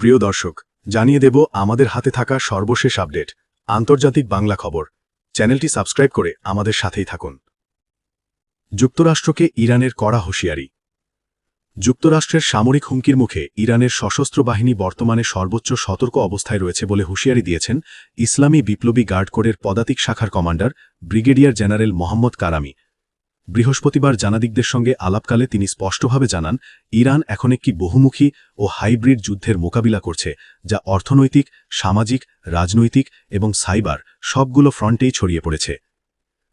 প্রিয় দর্শক, জানিয়ে দেব আমাদের হাতে থাকা সর্বশেষ আপডেট, আন্তর্জাতিক বাংলা খবর। চ্যানেলটি সাবস্ক্রাইব করে আমাদের সাথেই থাকুন। যুক্তরাষ্ট্রকে ইরানের কড়া হুঁশিয়ারি। যুক্তরাষ্ট্রের সামরিক হুমকির মুখে ইরানের সশস্ত্র বাহিনী বর্তমানে সর্বোচ্চ সতর্ক অবস্থায় রয়েছে বলে হুঁশিয়ারি দিয়েছেন ইসলামী বিপ্লবী গার্ড কোরের পদাতিক শাখার commander brigadier general Mohammad Karami. বৃহস্পতিবার জানাদিকদের সঙ্গে আলাপকালে তিনি স্পষ্টভাবে জানান, ইরান এখন একটি বহুমুখী ও হাইব্রিড যুদ্ধের মোকাবিলা করছে, যা অর্থনৈতিক, সামাজিক, রাজনৈতিক এবং সাইবার সবগুলো ফ্রন্টেই ছড়িয়ে পড়েছে।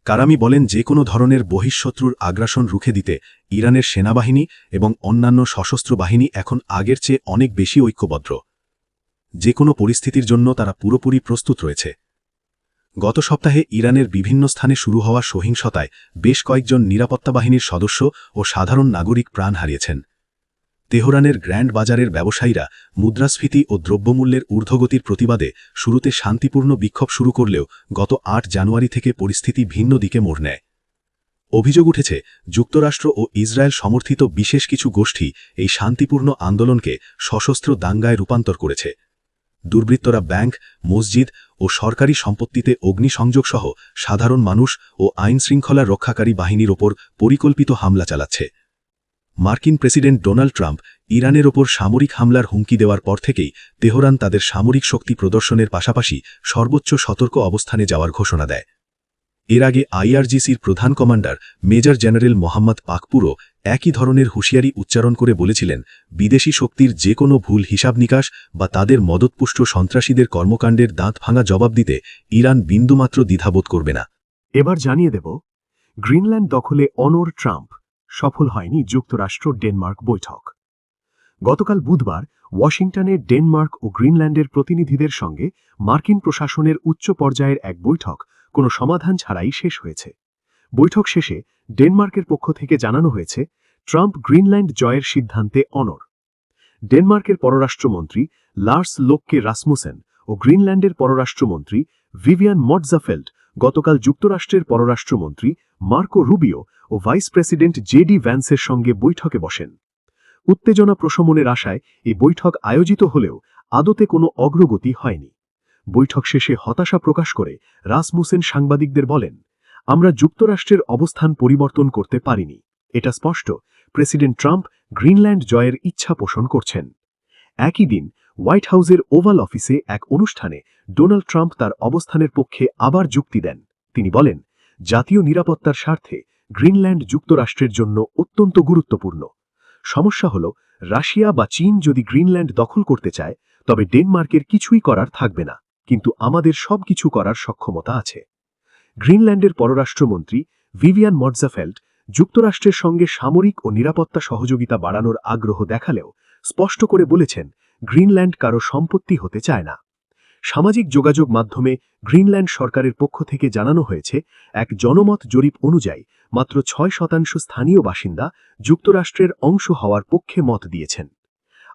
কারামি বলেন, যে কোনো ধরনের বহিঃশত্রুর আগ্রাসন রুখে দিতে ইরানের সেনাবাহিনী এবং অন্যান্য সশস্ত্র বাহিনী এখন আগের চেয়ে অনেক বেশি ঐক্যবদ্ধ। যে কোনো পরিস্থিতির জন্য তারা পুরোপুরি প্রস্তুত রয়েছে। গত সপ্তাহে ইরানের বিভিন্ন স্থানে শুরু হওয়া সহিংসতায় বেশ কয়েকজন নিরাপত্তা বাহিনীর সদস্য ও সাধারণ নাগরিক প্রাণ হারিয়েছেন। তেহরানের গ্র্যান্ড বাজারের ব্যবসায়ীরা মুদ্রাস্ফীতি ও দ্রব্যমূল্যের ঊর্ধ্বগতির প্রতিবাদে শুরুতে শান্তিপূর্ণ বিক্ষোভ শুরু করলেও গত আট জানুয়ারি থেকে পরিস্থিতি ভিন্ন দিকে মোড় নেয়। অভিযোগ উঠেছে, যুক্তরাষ্ট্র ও ইসরায়েল সমর্থিত বিশেষ কিছু গোষ্ঠী এই শান্তিপূর্ণ আন্দোলনকে সশস্ত্র দাঙ্গায় রূপান্তর করেছে। দুর্বৃত্তরা ব্যাংক, মসজিদ ও সরকারি সম্পত্তিতে অগ্নিসংযোগসহ সাধারণ মানুষ ও আইন শৃঙ্খলা রক্ষাকারী বাহিনীর ওপর পরিকল্পিত হামলা চালাচ্ছে। মার্কিন প্রেসিডেন্ট ডোনাল্ড ট্রাম্প ইরানের ওপর সামরিক হামলার হুমকি দেওয়ার পর থেকেই তেহরান তাদের সামরিক শক্তি প্রদর্শনের পাশাপাশি সর্বোচ্চ সতর্ক অবস্থানে যাওয়ার ঘোষণা দেয়। এর আগে আইআরজিসির প্রধান কমান্ডার মেজর জেনারেল মোহাম্মদ পাকপুরও একই ধরনের হুঁশিয়ারি উচ্চারণ করে বলেছিলেন, বিদেশি শক্তির যে কোনো ভুল হিসাব নিকাশ বা তাদের মদতপুষ্ট সন্ত্রাসীদের কর্মকাণ্ডের দাঁত ভাঙা জবাব দিতে ইরান বিন্দুমাত্র দ্বিধাবোধ করবে না। এবার জানিয়ে দেব, গ্রিনল্যান্ড দখলে অনর ট্রাম্প, সফল হয়নি যুক্তরাষ্ট্র ডেনমার্ক বৈঠক। গতকাল বুধবার ওয়াশিংটনে ডেনমার্ক ও গ্রিনল্যান্ডের প্রতিনিধিদের সঙ্গে মার্কিন প্রশাসনের উচ্চ পর্যায়ের এক বৈঠক কোনো সমাধান ছাড়াই শেষ হয়েছে। বৈঠক শেষে ডেনমার্কের পক্ষ থেকে জানানো হয়েছে, ট্রাম্প গ্রিনল্যান্ড জয়ের সিদ্ধান্তে অনর ডেনমার্কের পররাষ্ট্রমন্ত্রী লার্স লোককে রাসমুসেন ও গ্রিনল্যান্ডের পররাষ্ট্রমন্ত্রী ভিভিয়ান মটজাফেল্ড গতকাল যুক্তরাষ্ট্রের পররাষ্ট্রমন্ত্রী মার্কো রুবিও ও ভাইস প্রেসিডেন্ট জেডি ভ্যান্সের সঙ্গে বৈঠকে বসেন। উত্তেজনা প্রশমনের আশায় এই বৈঠক আয়োজিত হলেও আদতে কোনো অগ্রগতি হয়নি। বৈঠক শেষে হতাশা প্রকাশ করে রাসমুসেন সাংবাদিকদের বলেন, আমরা যুক্তরাষ্ট্রের অবস্থান পরিবর্তন করতে পারিনি। এটা স্পষ্ট, প্রেসিডেন্ট ট্রাম্প গ্রিনল্যান্ড জয়ের ইচ্ছা পোষণ করছেন। একই দিন হোয়াইট হাউসের ওভাল অফিসে এক অনুষ্ঠানে ডোনাল্ড ট্রাম্প তার অবস্থানের পক্ষে আবার যুক্তি দেন। তিনি বলেন, জাতীয় নিরাপত্তার স্বার্থে গ্রিনল্যান্ড যুক্তরাষ্ট্রের জন্য অত্যন্ত গুরুত্বপূর্ণ। সমস্যা হল, রাশিয়া বা চীন যদি গ্রিনল্যান্ড দখল করতে চায়, তবে ডেনমার্কের কিছুই করার থাকবে না। কিন্তু আমাদের সবকিছু করার সক্ষমতা আছে। গ্রিনল্যান্ডের পররাষ্ট্রমন্ত্রী ভিভিয়ান মটজাফেল্ড যুক্তরাষ্ট্রের সঙ্গে সামরিক ও নিরাপত্তা সহযোগিতা বাড়ানোর আগ্রহ দেখালেও স্পষ্ট করে বলেছেন, গ্রিনল্যান্ড কারও সম্পত্তি হতে চায় না। সামাজিক যোগাযোগ মাধ্যমে গ্রিনল্যান্ড সরকারের পক্ষ থেকে জানানো হয়েছে, এক জনমত জরিপ অনুযায়ী মাত্র ছয় শতাংশ স্থানীয় বাসিন্দা যুক্তরাষ্ট্রের অংশ হওয়ার পক্ষে মত দিয়েছেন।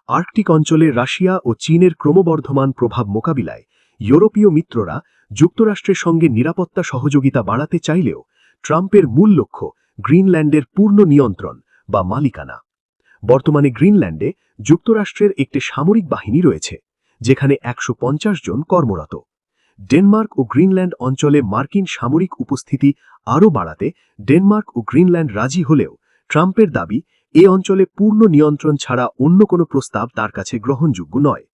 আর্কটিক অঞ্চলে রাশিয়া ও চীনের ক্রমবর্ধমান প্রভাব মোকাবিলায় ইউরোপীয় মিত্ররা যুক্তরাষ্ট্রের সঙ্গে নিরাপত্তা সহযোগিতা বাড়াতে চাইলেও ট্রাম্পের মূল লক্ষ্য গ্রিনল্যান্ডের পূর্ণ নিয়ন্ত্রণ বা মালিকানা। বর্তমানে গ্রিনল্যান্ডে যুক্তরাষ্ট্রের একটি সামরিক বাহিনী রয়েছে, যেখানে একশো পঞ্চাশ জন কর্মরত। ডেনমার্ক ও গ্রিনল্যান্ড অঞ্চলে মার্কিন সামরিক উপস্থিতি আরও বাড়াতে ডেনমার্ক ও গ্রিনল্যান্ড রাজি হলেও ট্রাম্পের দাবি, এ অঞ্চলে পূর্ণ নিয়ন্ত্রণ ছাড়া অন্য কোনো প্রস্তাব তার কাছে গ্রহণযোগ্য নয়।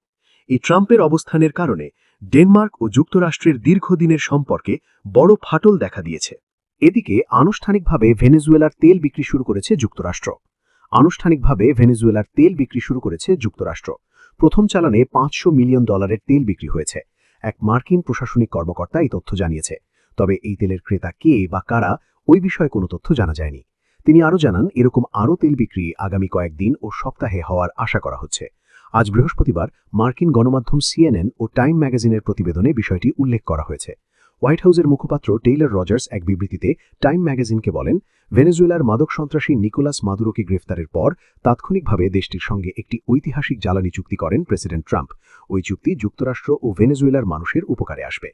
এই ট্রাম্পের অবস্থানের কারণে ডেনমার্ক ও যুক্তরাষ্ট্রের দীর্ঘদিনের সম্পর্কে বড় ফাটল দেখা দিয়েছে। এদিকে আনুষ্ঠানিকভাবে ভেনেজুয়েলার তেল বিক্রি শুরু করেছে যুক্তরাষ্ট্র। আনুষ্ঠানিকভাবে ভেনেজুয়েলার তেল বিক্রি শুরু করেছে যুক্তরাষ্ট্র। প্রথম চালানে পাঁচশো মিলিয়ন ডলারের তেল বিক্রি হয়েছে। এক মার্কিন প্রশাসনিক কর্মকর্তা এই তথ্য জানিয়েছে। তবে এই তেলের ক্রেতা কে বা কারা, ওই বিষয়ে কোনো তথ্য জানা যায়নি। তিনি আরও জানান, এরকম আরও তেল বিক্রি আগামী কয়েকদিন ও সপ্তাহে হওয়ার আশা করা হচ্ছে। আজ বৃহস্পতিবার মার্কিন গণমাধ্যম সিএনএন ও টাইম ম্যাগাজিনের প্রতিবেদনে বিষয়টি উল্লেখ করা হয়েছে। হোয়াইট হাউসের মুখপাত্র টেইলর রজার্স এক বিবৃতিতে টাইম ম্যাগাজিনকে বলেন, ভেনেজুয়েলার মাদক সন্ত্রাসী নিকোলাস মাদুরোকে গ্রেফতারের পর তাৎক্ষণিকভাবে দেশটির সঙ্গে একটি ঐতিহাসিক জ্বালানি চুক্তি করেন প্রেসিডেন্ট ট্রাম্প। ওই চুক্তি যুক্তরাষ্ট্র ও ভেনেজুয়েলার মানুষের উপকারে আসবে।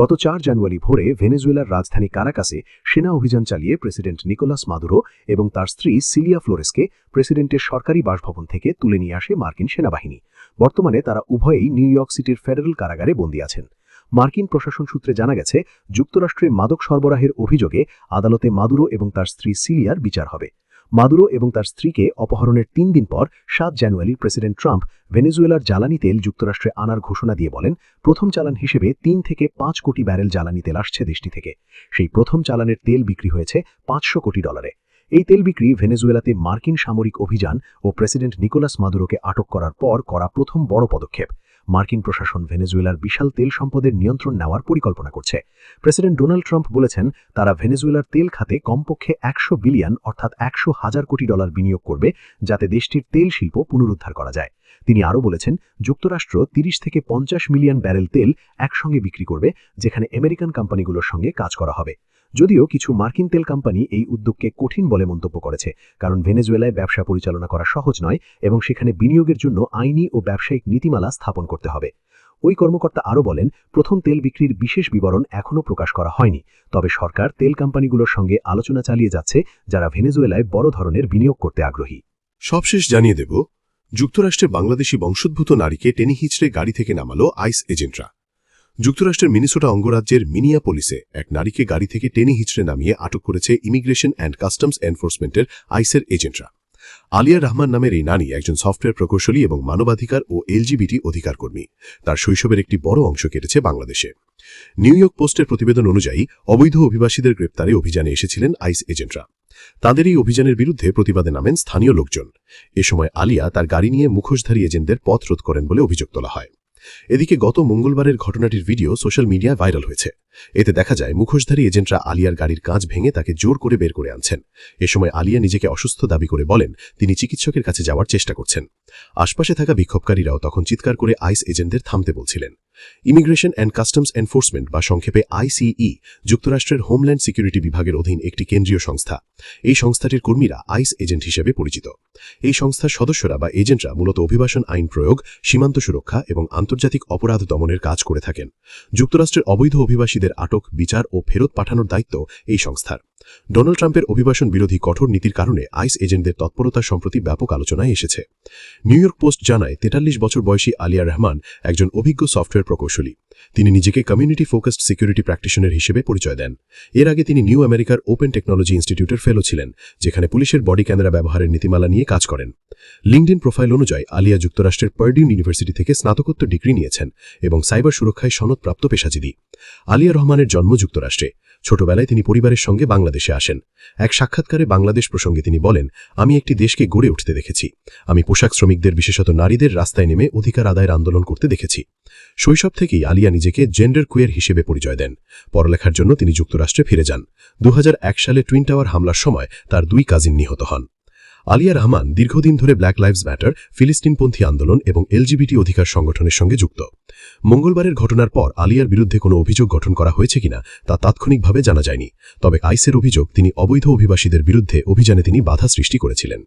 গত চার জানুয়ারি ভোরে ভেনেজুয়েলার রাজধানী কারাকাসে সেনা অভিযান চালিয়ে প্রেসিডেন্ট নিকোলাস মাদুরো এবং তার স্ত্রী সিলিয়া ফ্লোরেসকে প্রেসিডেন্টের সরকারি বাসভবন থেকে তুলে নিয়ে আসে মার্কিন সেনাবাহিনী। বর্তমানে তারা উভয়েই নিউ ইয়র্ক সিটির ফেডারেল কারাগারে বন্দী আছেন। মার্কিন প্রশাসন সূত্রে জানা গেছে, যুক্তরাষ্ট্রে মাদক সরবরাহের অভিযোগে আদালতে মাদুরো এবং তার স্ত্রী সিলিয়ার বিচার হবে। মাদুরো এবং তার স্ত্রীকে অপহরণের তিন দিন পর সাত জানুয়ারি প্রেসিডেন্ট ট্রাম্প ভেনেজুয়েলার জ্বালানি তেল যুক্তরাষ্ট্রে আনার ঘোষণা দিয়ে বলেন, প্রথম চালান হিসেবে তিন থেকে পাঁচ কোটি ব্যারেল জ্বালানি তেল আসছে দেশটি থেকে। সেই প্রথম চালানের তেল বিক্রি হয়েছে পাঁচশো কোটি ডলারে। এই তেল বিক্রি ভেনেজুয়েলাতে মার্কিন সামরিক অভিযান ও প্রেসিডেন্ট নিকোলাস মাদুরোকে আটক করার পর করা প্রথম বড় পদক্ষেপ। মার্কিন প্রশাসন ভেনেজুয়েলার বিশাল তেল সম্পদের নিয়ন্ত্রণ নেওয়ার পরিকল্পনা করছে। প্রেসিডেন্ট ডোনাল্ড ট্রাম্প বলেছেন, তারা ভেনেজুয়েলার তেল খাতে কমপক্ষে একশো বিলিয়ন অর্থাৎ একশো হাজার কোটি ডলার বিনিয়োগ করবে, যাতে দেশটির তেল শিল্প পুনরুদ্ধার করা যায়। তিনি আরও বলেছেন, যুক্তরাষ্ট্র তিরিশ থেকে পঞ্চাশ মিলিয়ন ব্যারেল তেল একসঙ্গে বিক্রি করবে, যেখানে আমেরিকান কোম্পানিগুলোর সঙ্গে কাজ করা হবে। যদিও কিছু মার্কিন তেল কোম্পানি এই উদ্যোগকে কঠিন বলে মন্তব্য করেছে, কারণ ভেনেজুয়েলায় ব্যবসা পরিচালনা করা সহজ নয় এবং সেখানে বিনিয়োগের জন্য আইনি ও ব্যবসায়িক নীতিমালা স্থাপন করতে হবে। ওই কর্মকর্তা আরও বলেন, প্রথম তেল বিক্রির বিশেষ বিবরণ এখনও প্রকাশ করা হয়নি, তবে সরকার তেল কোম্পানিগুলোর সঙ্গে আলোচনা চালিয়ে যাচ্ছে যারা ভেনেজুয়েলায় বড় ধরনের বিনিয়োগ করতে আগ্রহী। সবশেষ জানিয়ে দেব, যুক্তরাষ্ট্রের বাংলাদেশি বংশোদ্ভূত নারীকে টেনে হিচড়ে গাড়ি থেকে নামালো আইস এজেন্টরা। যুক্তরাষ্ট্রের মিনিসোটা অঙ্গরাজ্যের মিনিয়াপোলিসে এক নারীকে গাড়ি থেকে টেনে হিচড়ে নামিয়ে আটক করেছে ইমিগ্রেশন অ্যান্ড কাস্টমস এনফোর্সমেন্টের আইসের এজেন্টরা। আলিয়া রহমান নামের এই নারী একজন সফটওয়্যার প্রকৌশলী এবং মানবাধিকার ও এলজিবিটি অধিকার কর্মী তার শৈশবের একটি বড় অংশ কেটেছে বাংলাদেশে। নিউ ইয়র্ক পোস্টের প্রতিবেদন অনুযায়ী, অবৈধ অভিবাসীদের গ্রেপ্তারে অভিযানে এসেছিলেন আইস এজেন্টরা। তাদের এই অভিযানের বিরুদ্ধে প্রতিবাদে নামেন স্থানীয় লোকজন। এ সময় আলিয়া তার গাড়ি নিয়ে মুখোশধারী এজেন্টদের পথ রোধ করেন বলে অভিযোগ তোলা হয়। এদিকে গত মঙ্গলবারের ঘটনাটির ভিডিও সোশ্যাল মিডিয়ায় ভাইরাল হয়েছে। এতে দেখা যায় মুখোশধারী এজেন্টরা আলিয়ার গাড়ির কাঁচ ভেঙে তাকে জোর করে বের করে আনছেন। এ সময় আলিয়া নিজেকে অসুস্থ দাবি করে বলেন, তিনি চিকিৎসকের কাছে যাওয়ার চেষ্টা করছেন। আশপাশে থাকা বিক্ষোভকারীরাও তখন চিৎকার করে আইস এজেন্টদের থামতে বলছিলেন। ইমিগ্রেশন অ্যান্ড কাস্টমস এনফোর্সমেন্ট বা সংক্ষেপে আইসিই, যুক্তরাষ্ট্রের হোমল্যান্ড সিকিউরিটি বিভাগের অধীন একটি কেন্দ্রীয় সংস্থা। এই সংস্থাটির কর্মীরা আইস এজেন্ট হিসেবে পরিচিত। এই সংস্থার সদস্যরা বা এজেন্টরা মূলত অভিবাসন আইন প্রয়োগ, সীমান্ত সুরক্ষা এবং আন্তর্জাতিক অপরাধ দমনের কাজ করে থাকেন। যুক্তরাষ্ট্রের অবৈধ অভিবাসীদের আটক বিচার ও ফেরত পাঠানোর দায়িত্ব এই সংস্থার। ডোনাল্ড ট্রাম্পের অভিবাসন বিরোধী কঠোর নীতির কারণে আইস এজেন্টদের তৎপরতা সম্প্রতি ব্যাপক আলোচনায় এসেছে। নিউ ইয়র্ক পোস্ট জানায়, তেতাল্লিশ বছর বয়সী আলিয়া রহমান একজন অভিজ্ঞ সফটওয়্যার প্রকৌশলী। তিনি নিজেকে কমিউনিটি ফোকাসড সিকিউরিটি প্র্যাকটিশনার হিসেবে পরিচয় দেন। এর আগে তিনি নিউ আমেরিকার ওপেন টেকনোলজি ইনস্টিটিউটের ফেলো ছিলেন, যেখানে পুলিশের বডি ক্যামেরা ব্যবহারের নীতিমালা নিয়ে কাজ করেন। লিঙ্কডিন প্রোফাইল অনুযায়ী, আলিয়া যুক্তরাষ্ট্রের পার্ডিউন ইউনিভার্সিটি থেকে স্নাতকোত্তর ডিগ্রি নিয়েছেন এবং সাইবার সুরক্ষায় সনদপ্রাপ্ত পেশাজীবী। আলিয়া রহমানের জন্ম যুক্তরাষ্ট্রে। ছোটবেলায় তিনি পরিবারের সঙ্গে বাংলাদেশে আসেন। এক সাক্ষাৎকারে বাংলাদেশ প্রসঙ্গে তিনি বলেন, আমি একটি দেশকে গড়ে উঠতে দেখেছি। আমি পোশাক শ্রমিকদের, বিশেষত নারীদের, রাস্তায় নেমে অধিকার আদায়ের আন্দোলন করতে দেখেছি। শৈশব থেকেই আলিয়া নিজেকে জেন্ডার কুয়ের হিসেবে পরিচয় দেন। পড়ালেখার জন্য তিনি যুক্তরাষ্ট্রে ফিরে যান। দু হাজার এক সালে টুইন টাওয়ার হামলার সময় তার দুই কাজিন নিহত হন। আলিয়া রহমান দীর্ঘদিন ধরে ব্ল্যাক লাইভস ম্যাটার ফিলিস্তিনপন্থী আন্দোলন এবং এলজিবিটি অধিকার সংগঠনের সঙ্গে যুক্ত। মঙ্গলবারের ঘটনার পর আলিয়ার বিরুদ্ধে কোনো অভিযোগ গঠন করা হয়েছে কিনা তা তাৎক্ষণিকভাবে জানা যায়নি, তবে আইসের অভিযোগ তিনি অবৈধ অভিবাসীদের বিরুদ্ধে অভিযানে তিনি বাধা সৃষ্টি করেছিলেন।